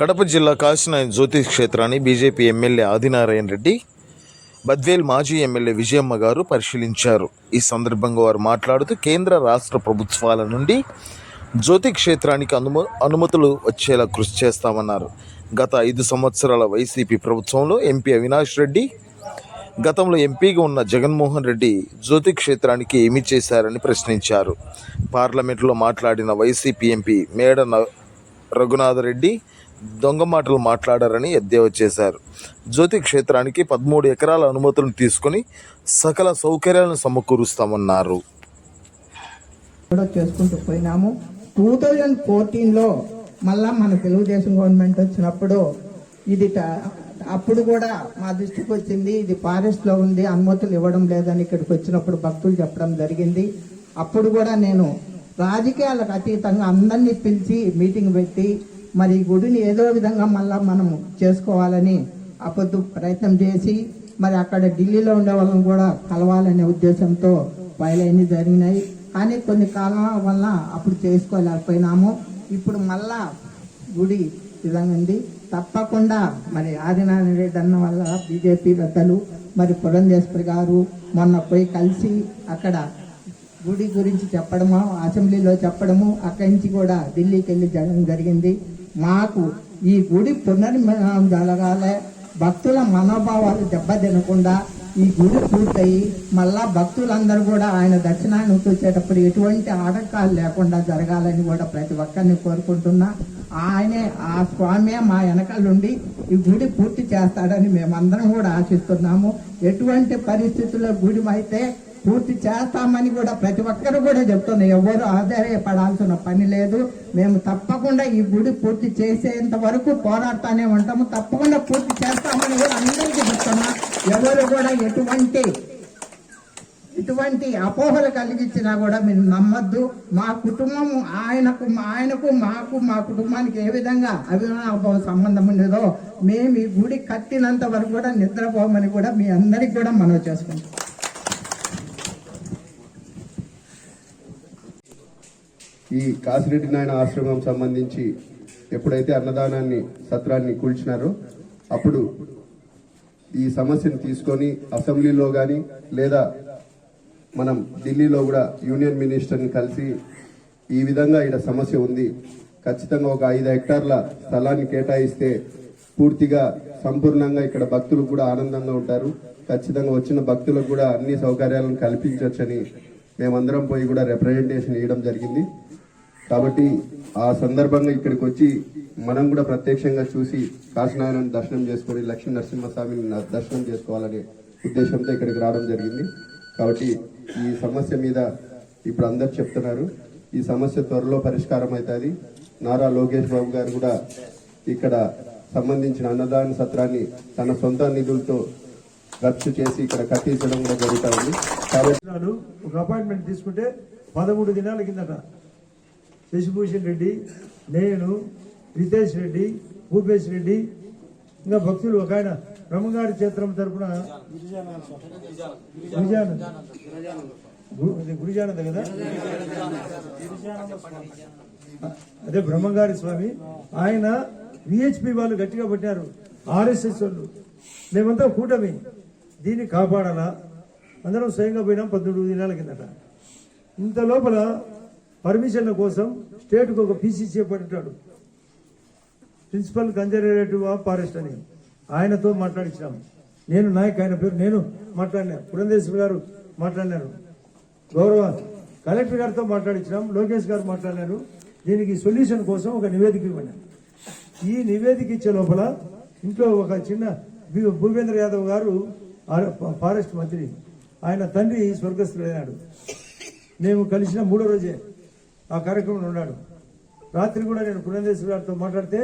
కడప జిల్లా కాసిన జ్యోతి క్షేత్రాన్ని బీజేపీ ఎమ్మెల్యే ఆదినారాయణ రెడ్డి బద్వేల్ మాజీ ఎమ్మెల్యే విజయమ్మ గారు పరిశీలించారు. ఈ సందర్భంగా వారు మాట్లాడుతూ కేంద్ర రాష్ట్ర ప్రభుత్వాల నుండి జ్యోతి క్షేత్రానికి అనుమ అనుమతులు వచ్చేలా కృషి చేస్తామన్నారు. గత ఐదు సంవత్సరాల వైసీపీ ప్రభుత్వంలో ఎంపీ అవినాష్ రెడ్డి గతంలో ఎంపీగా ఉన్న జగన్మోహన్ రెడ్డి జ్యోతి క్షేత్రానికి ఏమి చేశారని ప్రశ్నించారు. పార్లమెంట్లో మాట్లాడిన వైసీపీ ఎంపీ మేడ న- రఘునాథరెడ్డి దొంగ మాటలు మాట్లాడారని ఎద్దేవా చేశారు. జ్యోతి క్షేత్రానికి పదమూడు ఎకరాల అనుమతులను తీసుకొని సకల సౌకర్యాలను సమకూరుస్తామన్నారు. చేసుకుంటూ పోయినాము. టూ థౌజండ్ ఫోర్టీన్లో మళ్ళా మన తెలుగుదేశం గవర్నమెంట్ వచ్చినప్పుడు ఇది ట- అప్పుడు కూడా మా దృష్టికి వచ్చింది ఇది ఫారెస్ట్లో ఉంది అనుమతులు ఇవ్వడం లేదని ఇక్కడికి వచ్చినప్పుడు భక్తులు చెప్పడం జరిగింది. అప్పుడు కూడా నేను రాజకీయాలకు అతీతంగా అందరినీ పిలిచి మీటింగ్ పెట్టి మరి ఈ గుడిని ఏదో విధంగా మళ్ళా మనము చేసుకోవాలని అప్పుడు ప్రయత్నం చేసి మరి అక్కడ ఢిల్లీలో ఉండే వాళ్ళని కూడా కలవాలనే ఉద్దేశంతో బయలైన జరిగినాయి. కానీ కొన్ని కాలం వల్ల అప్పుడు చేసుకోలేకపోయినాము. ఇప్పుడు మళ్ళా గుడి విధంగా ఉంది. తప్పకుండా మరి ఆదినారాయణ రెడ్డి అన్న వల్ల బీజేపీ పెద్దలు మరి పురంధేశ్వరి గారు మొన్న పోయి కలిసి అక్కడ గుడి గురించి చెప్పడము అసెంబ్లీలో చెప్పడము అక్కడి నుంచి కూడా ఢిల్లీకి వెళ్ళి జరగడం జరిగింది. మాకు ఈ గుడి పునర్నిర్మాణం జరగాలి. భక్తుల మనోభావాలు దెబ్బతినకుండా ఈ గుడి పూర్తయి మళ్ళా భక్తులందరూ కూడా ఆయన దర్శనాన్ని చూసేటప్పుడు ఎటువంటి ఆటంకాలు లేకుండా జరగాలని కూడా ప్రతి ఒక్కరిని కోరుకుంటున్నా. ఆయనే ఆ స్వామే మా వెనకాలండి ఈ గుడి పూర్తి చేస్తాడని మేమందరం కూడా ఆశిస్తున్నాము. ఎటువంటి పరిస్థితుల్లో గుడి అయితే పూర్తి చేస్తామని కూడా ప్రతి ఒక్కరు కూడా చెప్తున్నారు. ఎవరు ఆధారపడాల్సిన పని లేదు. మేము తప్పకుండా ఈ గుడి పూర్తి చేసేంత వరకు పోరాడుతూనే ఉంటాము. తప్పకుండా పూర్తి చేస్తామని కూడా అందరికీ చెప్తున్నా. ఎవరు కూడా ఎటువంటి ఇటువంటి అపోహలు కలిగించినా కూడా మీరు నమ్మద్దు. మా కుటుంబం ఆయనకు ఆయనకు మాకు మా కుటుంబానికి ఏ విధంగా అభిమాన సంబంధం ఉండేదో మేము ఈ గుడి కట్టినంత వరకు కూడా నిద్రపోమని కూడా మీ అందరికి కూడా మనవి చేసుకుంటాం ఈ కాసిరెడ్డి నాయన ఆశ్రమం సంబంధించి ఎప్పుడైతే అన్నదానాన్ని సత్రాన్ని కూల్చినారో అప్పుడు ఈ సమస్యను తీసుకొని అసెంబ్లీలో కానీ లేదా మనం ఢిల్లీలో కూడా యూనియన్ మినిస్టర్ని కలిసి ఈ విధంగా ఇక్కడ సమస్య ఉంది. ఖచ్చితంగా ఒక ఐదు హెక్టార్ల స్థలాన్ని కేటాయిస్తే పూర్తిగా సంపూర్ణంగా ఇక్కడ భక్తులు కూడా ఆనందంగా ఉంటారు. ఖచ్చితంగా వచ్చిన భక్తులకు కూడా అన్ని సౌకర్యాలను కల్పించవచ్చని మేమందరం పోయి కూడా రిప్రజెంటేషన్ ఇవ్వడం జరిగింది. కాబట్టి ఆ సందర్భంగా ఇక్కడికి వచ్చి మనం కూడా ప్రత్యక్షంగా చూసి కాశీనారాయణ దర్శనం చేసుకొని లక్ష్మీ నరసింహస్వామిని దర్శనం చేసుకోవాలనే ఉద్దేశంతో ఇక్కడికి రావడం జరిగింది. కాబట్టి ఈ సమస్య మీద ఇప్పుడు అందరు చెప్తున్నారు. ఈ సమస్య త్వరలో పరిష్కారం అవుతుంది. నారా లోకేష్ బాబు గారు కూడా ఇక్కడ సంబంధించిన అన్నదాన సత్రాన్ని తన సొంత నిధులతో ఖర్చు చేసి ఇక్కడ కట్టించడం కూడా జరుగుతూ ఉంది. కాబట్టి ఒక అపాయింట్మెంట్ తీసుకుంటే పదమూడు దినాల కిందట శశిభూషణ్ రెడ్డి నేను రితేష్ రెడ్డి భూపేష్ రెడ్డి ఇంకా భక్తులు ఒక ఆయన బ్రహ్మగారి క్షేత్రం తరపున గురిజానంద్ గురిజానంద కదా? అదే బ్రహ్మంగారి స్వామి. ఆయన విహెచ్పి వాళ్ళు గట్టిగా పట్టారు ఆర్ఎస్ఎస్ వాళ్ళు. మేమంతా కూటమి. దీన్ని కాపాడాలా? అందరం స్వయంగా పోయినాం పద్దెనిమిది దినాల కిందట. ఇంత లోపల పర్మిషన్ల కోసం స్టేట్కు ఒక పీసీ చేపట్టాడు. ప్రిన్సిపల్ కన్జర్వేటివ్ ఆఫ్ ఫారెస్ట్ అని ఆయనతో మాట్లాడించినాం నేను నాయక్ ఆయన పేరు నేను మాట్లాడినా. పురంధేశ్వరి గారు మాట్లాడినారు. గౌరవ కలెక్టర్ గారితో మాట్లాడించినాం లోకేష్ గారు మాట్లాడినారు. దీనికి సొల్యూషన్ కోసం ఒక నివేదిక ఇవ్వండి ఈ నివేదిక ఇచ్చే లోపల ఇంట్లో ఒక చిన్న భూపేంద్ర యాదవ్ గారు ఫారెస్ట్ మంత్రి. ఆయన తండ్రి స్వర్గస్థుడైనాడు మేము కలిసిన మూడో రోజే ఆ కార్యక్రమంలో ఉన్నాడు. రాత్రి కూడా నేను పురంధేశ్వర గారితో మాట్లాడితే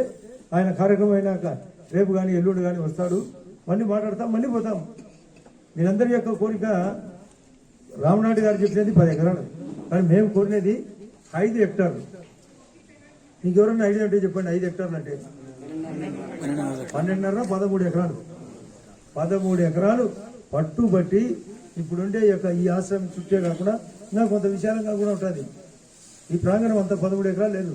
ఆయన కార్యక్రమం అయినాక రేపు కానీ ఎల్లుండి కానీ వస్తాడు. మళ్ళీ మాట్లాడతాం మళ్ళీ పోతాం. మీరందరి యొక్క కోరిక రామనాయుడు గారు చెప్పినది పది ఎకరాలు. కానీ మేము కోరినది ఐదు హెక్టార్లు. మీకు ఎవరన్నా ఐడియా అంటే చెప్పండి ఐదు హెక్టార్లు అంటే. పన్నెండున్నర పదమూడు ఎకరాలు. పదమూడు ఎకరాలు పట్టుబట్టి ఇప్పుడుండే యొక్క ఈ ఆశ్రమం చుట్టే కాకుండా ఇంకా కొంత విశాలంగా కూడా ఉంటుంది. ఈ ప్రాంగణం అంతా పదమూడు ఎకరాలు లేదు.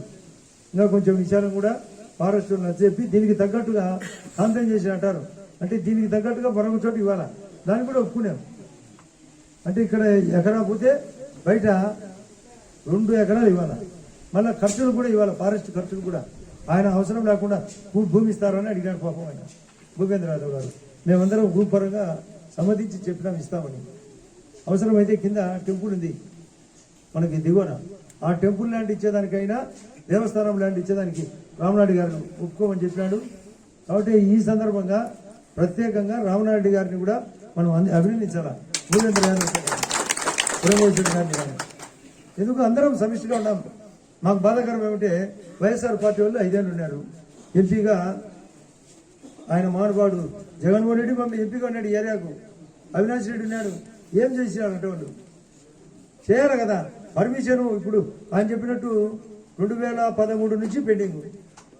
ఇంకా కొంచెం విశాలం కూడా ఫారెస్ట్ చెప్పి దీనికి తగ్గట్టుగా కాంప్లైంట్ చేసి అంటారు. అంటే దీనికి తగ్గట్టుగా మరొక చోటు ఇవ్వాలా? దాన్ని కూడా ఒప్పుకున్నాం. అంటే ఇక్కడ ఎకరా పోతే బయట రెండు ఎకరాలు ఇవ్వాల? మళ్ళీ ఖర్చులు కూడా ఇవ్వాలి? ఫారెస్ట్ ఖర్చులు కూడా. ఆయన అవసరం లేకుండా భూమి ఇస్తారని అడిగాడు పాపం ఆయన. భూపేంద్ర యాదవ్ గారు. మేమందరం భూపరంగా సమ్మతించి చెప్పినాం ఇస్తామని. అవసరమైతే కింద టెంపుల్ ఉంది. మనకి దిగువన. ఆ టెంపుల్ ల్యాండ్ ఇచ్చేదానికైనా దేవస్థానం ల్యాండ్ ఇచ్చేదానికి రామనాయుడు గారు ఒప్పుకోమని చెప్పినాడు. కాబట్టి ఈ సందర్భంగా ప్రత్యేకంగా రామనాయుడు గారిని కూడా మనం అంది- అభినందించాలా? భూపేంద్ర యాదవ్ గారిని, గారిని కానీ. ఎందుకు? అందరం సమిష్టిగా ఉన్నాం. మాకు బాధాకరం ఏమంటే వైఎస్ఆర్ పార్టీ వాళ్ళు ఐదేళ్ళు ఉన్నారు. ఎంపీగా ఆయన మానవాడు. జగన్మోహన్ రెడ్డి మమ్మల్ని ఎంపీగా ఉన్నాడు ఏరియాకు. అవినాష్ రెడ్డి ఉన్నాడు. ఏం చేసినారంటే వాళ్ళు చేయాలి కదా. పర్మిషన్ ఇప్పుడు ఆయన చెప్పినట్టు రెండు వేల పదమూడు నుంచి పెండింగ్.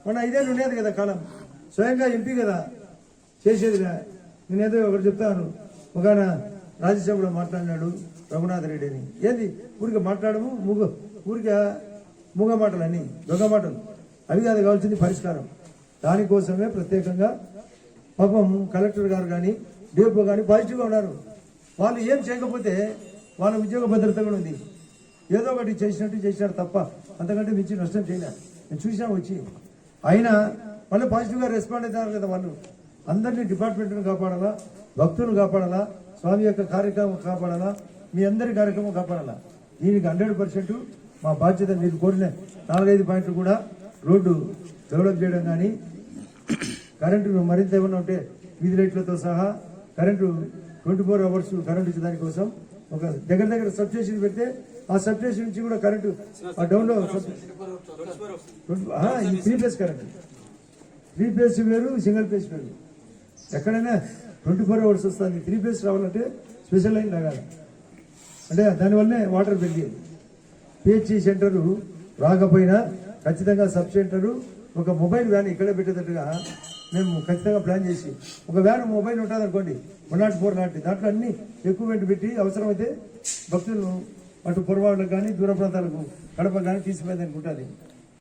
మన ఐదేళ్ళు ఉండేది కదా కాలం. స్వయంగా ఎంపీ కదా చేసేదిగా నేనేదో ఒకటి చెప్తాను. ఒక రాజ్యసభలో మాట్లాడినాడు రఘునాథ్ రెడ్డి అని ఏంది? ఊరికే మాట్లాడము ముగ ఊరికే మూగ మాటలు దొంగ మాటలు. అవి కాదు కావాల్సింది పరిష్కారం. దానికోసమే ప్రత్యేకంగా పాపం కలెక్టర్ గారు కానీ డిఎఫ్ఓ కానీ పాజిటివ్గా ఉన్నారు. వాళ్ళు ఏం చేయకపోతే వాళ్ళ ఉద్యోగ భద్రత కూడా ఉంది. ఏదో ఒకటి చేసినట్టు చేసినారు తప్ప అంతకంటే మించి నష్టం చేయలేదు నేను చూసినా వచ్చి. అయినా మళ్ళీ పాజిటివ్గా రెస్పాండ్ అవుతారు కదా వాళ్ళు. అందరినీ డిపార్ట్మెంట్ను కాపాడాలా? భక్తులను కాపాడాలా? స్వామి యొక్క కార్యక్రమం కాపాడాలా? మీ అందరి కార్యక్రమం కాపాడాలా? దీనికి హండ్రెడ్ మా బాధ్యత మీరు కోరిన నాలుగైదు పాయింట్లు కూడా రోడ్డు డెవలప్ చేయడం కానీ కరెంటు మరింత ఏమన్నా ఉంటే వీధి లైట్లతో సహా current twenty four hours current ఇచ్చే దానికోసం ఒక దగ్గర దగ్గర సబ్స్టేషన్ పెడితే ఆ సబ్స్టేషన్ నుంచి కూడా కరెంటు ఆ డౌన్లో ఈ three phase current. Three phase వేరు సింగిల్ ఫేస్ వేరు. ఎక్కడైనా ట్వంటీ ఫోర్ అవర్స్ వస్తుంది. త్రీ ఫేస్ రావాలంటే స్పెషల్ లైన్ లాగాలి. అంటే దానివల్లనే వాటర్ పెరిగేది. పిహెచ్సి సెంటరు రాకపోయినా ఖచ్చితంగా సబ్ సెంటరు ఒక మొబైల్ వ్యాన్ ఇక్కడే పెట్టేటట్టుగా మేము ఖచ్చితంగా ప్లాన్ చేసి ఒక వ్యాన్ మొబైల్ ఉంటుంది అనుకోండి వన్ నాట్ ఫోర్ నాట్ దాంట్లో అన్ని ఎక్విప్మెంట్ పెట్టి అవసరమైతే భక్తులను అటు పొరవాళ్ళకు కానీ దూర ప్రాంతాలకు కడప కానీ తీసుకుపోయేదానికి ఉంటుంది